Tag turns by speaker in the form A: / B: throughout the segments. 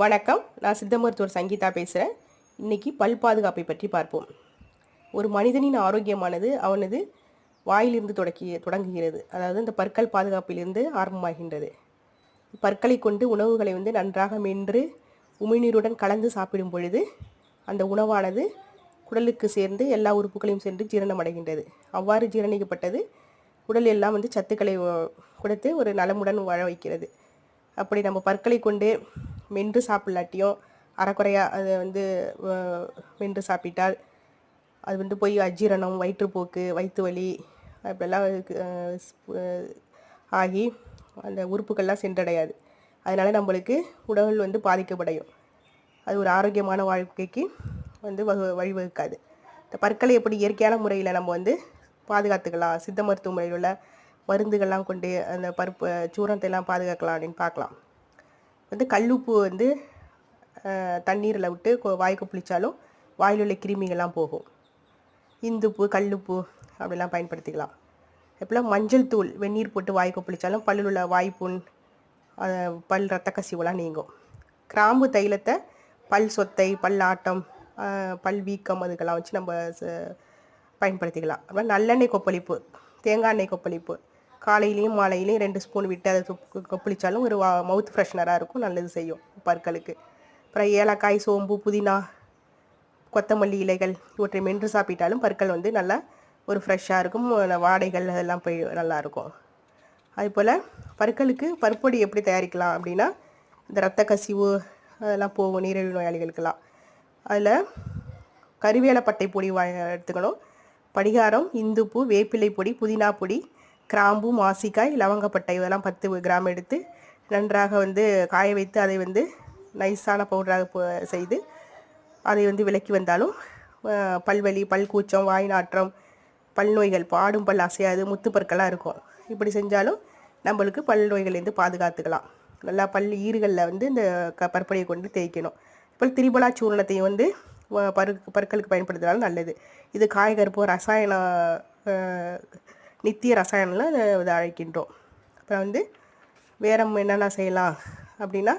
A: வணக்கம். நான் சித்த மருத்துவர் சங்கீதா பேசுகிறேன் இன்றைக்கி பல் பாதுகாப்பை பற்றி பார்ப்போம். ஒரு மனிதனின் ஆரோக்கியமானது அவனது வாயிலிருந்து தொடக்கி தொடங்குகிறது. அதாவது இந்த பற்கள் பாதுகாப்பிலிருந்து ஆரம்பமாகின்றது. பற்களை கொண்டு உணவுகளை வந்து நன்றாக மென்று உமிழ்நீருடன் கலந்து சாப்பிடும் பொழுது அந்த உணவானது குடலுக்கு சேர்ந்து எல்லா உறுப்புகளையும் சென்று ஜீரணம் அடைகின்றது. அவ்வாறு ஜீரணிக்கப்பட்டது உடல் எல்லாம் வந்து சத்துக்களை கொடுத்து ஒரு நலமுடன் வாழ வைக்கிறது. அப்படி நம்ம பற்களை கொண்டு மென்று சாப்பிடலாட்டியும் அறக்குறையாக அதை வந்து மென்று சாப்பிட்டால் அது வந்து போய் அஜீரணம் வயிற்றுப்போக்கு வயிற்று வலி அப்படிலாம் ஆகி அந்த உறுப்புகள்லாம் சென்றடையாது. அதனால் நம்மளுக்கு உடல் வந்து பாதிக்கப்படையும். அது ஒரு ஆரோக்கியமான வாழ்க்கைக்கு வந்து வகு வழிவகுக்காது. இந்த பற்களை எப்படி இயற்கையான முறையில் நம்ம வந்து பாதுகாத்துக்கலாம் சித்த மருத்துவ முறையில் உள்ள மருந்துகள்லாம் கொண்டு அந்த பருப்பு சூரணத்தை எல்லாம் பாதுகாக்கலாம் அப்படின்னு பார்க்கலாம். வந்து கல்லுப்பு வந்து தண்ணீரில் விட்டு வாய்க்கு புளித்தாலும் வாயில் உள்ள கிருமிகள்லாம் போகும். இந்துப்பு கல்லுப்பு அப்படிலாம் பயன்படுத்திக்கலாம். எப்படிலாம் மஞ்சள் தூள் வெந்நீர் போட்டு வாய்க்கு புளித்தாலும் பல்லில் உள்ள வாய்ப்புண் பல் ரத்த கசிவுலாம் நீங்கும். கிராம்பு தைலத்தை பல் சொத்தை பல் ஆட்டம் பல் வீக்கம் அதுக்கெல்லாம் வச்சு நம்ம ச- பயன்படுத்திக்கலாம். அப்புறம் நல்லெண்ணெய் கொப்பளிப்பு தேங்காய் எண்ணெய் கொப்பளிப்பு. காலையிலையும் மாலையிலையும் ரெண்டு ஸ்பூன் விட்டு அதை கொப்~ ஒரு மவுத் ஃப்ரெஷ்னராக இருக்கும். நல்லது செய்யும் பற்களுக்கு. அப்புறம் ஏலக்காய் சோம்பு புதினா கொத்தமல்லி இலைகள் இவற்றை மென்று சாப்பிட்டாலும் பற்கள் வந்து நல்லா ஒரு ஃப்ரெஷ்ஷாக இருக்கும். வாடைகள் அதெல்லாம் போய் நல்லா இருக்கும். அதுபோல் பற்களுக்கு பருப்பொடி எப்படி தயாரிக்கலாம் அப்படின்னா இந்த ரத்த கசிவு அதெல்லாம் போகும் நீரிழிவு நோயாளிகளுக்கெல்லாம். அதில் கருவேலப்பட்டை பொடி வா எடுத்துக்கணும். படிகாரம் இந்துப்பு வேப்பிலை பொடி புதினா பொடி கிராம்பு மாசிக்காய் லவங்கப்பட்டை இதெல்லாம் பத்து கிராம் எடுத்து நன்றாக வந்து காய வைத்து அதை வந்து நைஸான பவுடராக செய்து அதை வந்து விலக்கி வந்தாலும் பல்வலி பல் கூச்சம் வாய் நாற்றம் பல் நோய்கள் பாடும் பல் அசையாது முத்து பற்களாக இருக்கும். இப்படி செஞ்சாலும் நம்மளுக்கு பல் நோய்கள்லேருந்து பாதுகாத்துக்கலாம். நல்லா பல் ஈறுகளில் வந்து இந்த க பற்பனையை கொண்டு தேய்க்கணும். இப்போ திரிபலா சூர்ணத்தையும் வந்து பரு பற்களுக்கு பயன்படுத்தினாலும் நல்லது. இது காய்கருப்பு ரசாயன நித்திய ரசாயனம்லாம் அதை இதை அழைக்கின்றோம். அப்புறம் வந்து வேற என்னென்ன செய்யலாம்? அப்படின்னா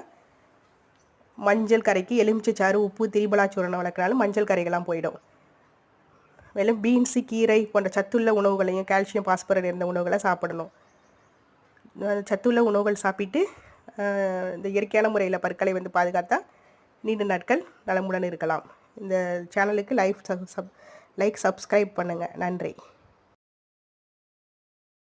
A: மஞ்சள் கரைக்கு எலுமிச்சைச்சாறு உப்பு திரிபலா சூரணம் வளர்க்கனாலும் மஞ்சள் கரைகள்லாம் போயிடும். மேலும் பீன்ஸு கீரை போன்ற சத்துள்ள உணவுகளையும் கால்சியம் பாஸ்பரஸ் இருந்த உணவுகளை சாப்பிடணும். சத்துள்ள உணவுகள் சாப்பிட்டு இந்த இயற்கையான முறையில் பற்களை வந்து பாதுகாத்தா நீண்ட நாட்கள் நலமுடன் இருக்கலாம். இந்த சேனலுக்கு லைஃப் சப் லைக் சப்ஸ்கிரைப் பண்ணுங்கள் நன்றி.